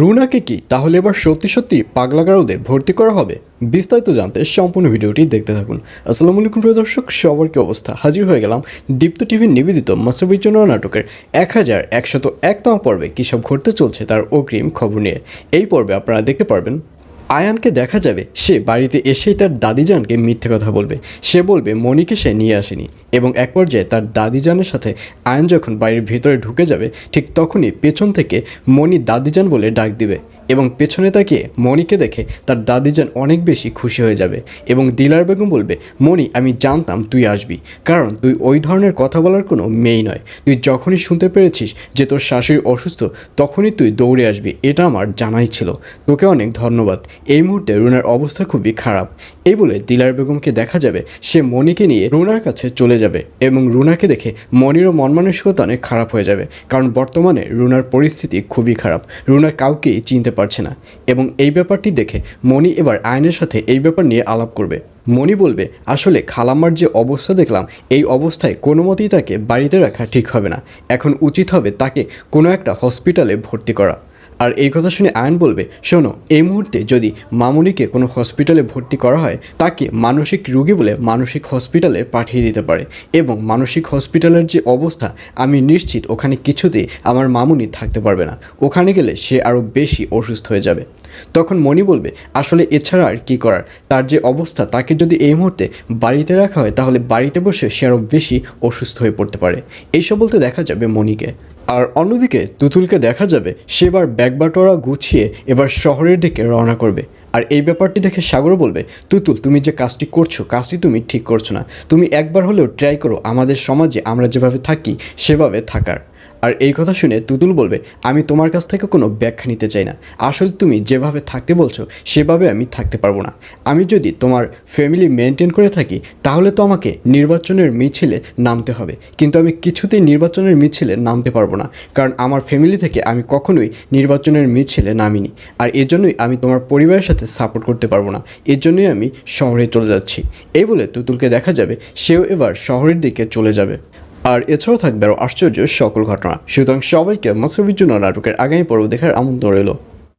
রুনাকে কি? তাহলে এবার সত্যি সত্যি পাগলা গারদে ভর্তি করা হবে? বিস্তারিত জানতে সম্পূর্ণ ভিডিওটি দেখতে থাকুন। আসসালামু আলাইকুম প্রিয় দর্শক, সবার কি অবস্থা? হাজির হয়ে গেলাম দীপ্ত টিভির নিবেদিত মাসবিজন্য নাটকের এক হাজার একশত একতম পর্বে কী সব ঘটতে চলছে তার অগ্রিম খবর নিয়ে। এই পর্বে আপনারা দেখতে পারবেন আয়ানকে দেখা যাবে, সে বাড়িতে এসেই তার দাদিজানকে মিথ্যে কথা বলবে। সে বলবে মনিকে সে নিয়ে আসেনি। এবং এক পর্যায়ে তার দাদিজানের সাথে আয়ান যখন বাড়ির ভিতরে ঢুকে যাবে, ঠিক তখনই পেছন থেকে মনি দাদিজান বলে ডাক দিবে। এবং পেছনে তাকিয়ে মনিকে দেখে তার দাদিজান অনেক বেশি খুশি হয়ে যাবে এবং দিলার বেগম বলবে মনি আমি জানতাম তুই আসবি। কারণ তুই ওই ধরনের কথা বলার কোনো মেয়ে নয়। তুই যখনই শুনতে পেরেছিস যে তোর শাশুড়ি অসুস্থ, তখনই তুই দৌড়ে আসবি। এটা আমার জানাই ছিল। তোকে অনেক ধন্যবাদ। এই মুহূর্তে রুনার অবস্থা খুবই খারাপ। এই বলে দিলার বেগমকে দেখা যাবে। সে মনিকে নিয়ে রুনার কাছে চলে যাবে এবং রুনাকে দেখে মনিরও মন মানসিকতা অনেক খারাপ হয়ে যাবে। কারণ বর্তমানে রুনার পরিস্থিতি খুবই খারাপ। রুনা কাউকেই চিনতে পারছে না। এবং এই ব্যাপারটি দেখে মনি এবার আয়নের সাথে এই ব্যাপার নিয়ে আলাপ করবে। মনি বলবে, আসলে খালাম্মার যে অবস্থা দেখলাম, এই অবস্থায় কোনো মতেই তাকে বাড়িতে রাখা ঠিক হবে না। এখন উচিত হবে তাকে কোনো একটা হসপিটালে ভর্তি করা। আর এই কথা শুনে আয়ন বলবে, শোনো, এই মুহূর্তে যদি মামুনিকে কোনো হসপিটালে ভর্তি করা হয়, তাকে মানসিক রোগী বলে মানসিক হসপিটালে পাঠিয়ে দিতে পারে এবং মানসিক হসপিটালের যে অবস্থা, আমি নিশ্চিত ওখানে কিছুতেই আমার মামুনি থাকতে পারবে না। ওখানে গেলে সে আরও বেশি অসুস্থ হয়ে যাবে। তখন মণি বলবে, আসলে এছাড়া আর কী করার? তার যে অবস্থা, তাকে যদি এই মুহূর্তে বাড়িতে রাখা হয়, তাহলে বাড়িতে বসে সে আরও বেশি অসুস্থ হয়ে পড়তে পারে। এইসব বলতে দেখা যাবে মণিকে। আর অন্যদিকে তুতুলকে দেখা যাবে সেবার ব্যাগবাটোরা গুছিয়ে এবার শহরের দিকে রওনা করবে। আর এই ব্যাপারটি দেখে সাগর বলবে, তুতুল, তুমি যে কাজটি করছ, কাজটি তুমি ঠিক করছ না। তুমি একবার হলেও ট্রাই করো, আমাদের সমাজে আমরা যেভাবে থাকি, সেভাবে থাকার। আর এই কথা শুনে তুতুল বলবে, আমি তোমার কাছ থেকে কোনো ব্যাখ্যা নিতে চাই না। আসলে তুমি যেভাবে থাকতে বলছো, সেভাবে আমি থাকতে পারব না। আমি যদি তোমার ফ্যামিলি মেনটেন করে থাকি, তাহলে তো আমাকে নির্বাচনের মিছিলে নামতে হবে। কিন্তু আমি কিছুতেই নির্বাচনের মিছিলে নামতে পারব না। কারণ আমার ফ্যামিলি থেকে আমি কখনোই নির্বাচনের মিছিলে নামিনি। আর এজন্যই আমি তোমার পরিবারের সাথে সাপোর্ট করতে পারব না। এর জন্যই আমি শহরে চলে যাচ্ছি। এই বলে তুতুলকে দেখা যাবে, সেও এবার শহরের দিকে চলে যাবে। আর এছাড়াও থাকবে আরও আশ্চর্য সকল ঘটনা। সুতরাং সবাইকে মাসুবির জন্য নাটকের আগামী পর্ব দেখার আমন্ত্রণ রইল।